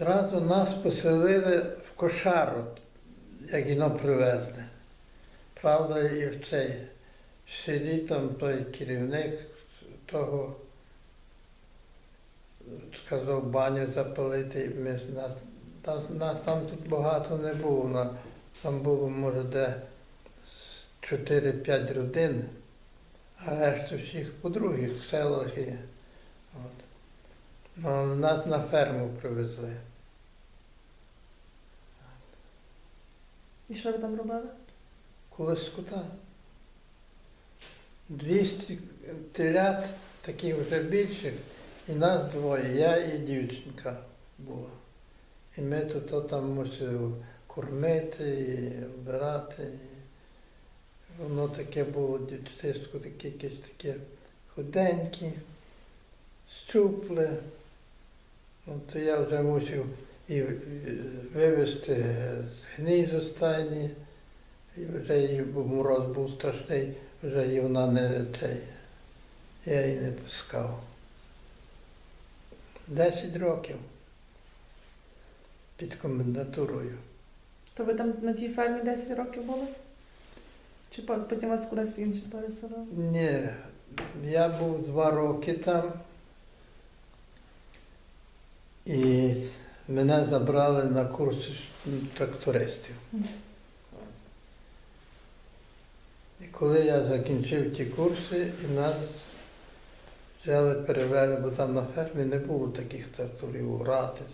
Зразу нас поселили в кошару, як іно привезли. Правда, і в цей в селі там той керівник того сказав баню запалити. Ми, нас, нас, нас там тут багато не було. Там було, може, де з 4-5 родин, а решту всіх по других селах є. От. Ну, нас на ферму привезли. І що ви там робили? Колись скота. 200 телят, таких вже більших, і нас двоє, я і дівчинка була. І ми тут там мусили кормити, і вбирати. І воно таке було дівчисько, таке якесь таке худеньке, щупле. Ну, то я вже мусив і вивезти з гнізу стайні. І вже її мороз був страшний, вже її вона не цей. Я її не пускав. Десять років під комендатурою. То ви там на тій фермі 10 років були? Чи потім вас кудись інше переселили? Ні, я був два роки там. І мене забрали на курси трактористів. І коли я закінчив ті курси, і нас взяли, перевели, бо там на фермі не було таких тракторів урати.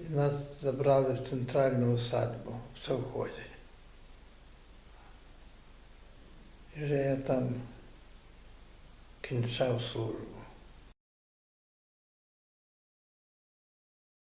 І нас забрали в центральну усадьбу в совхозі. І вже я там кінчав службу.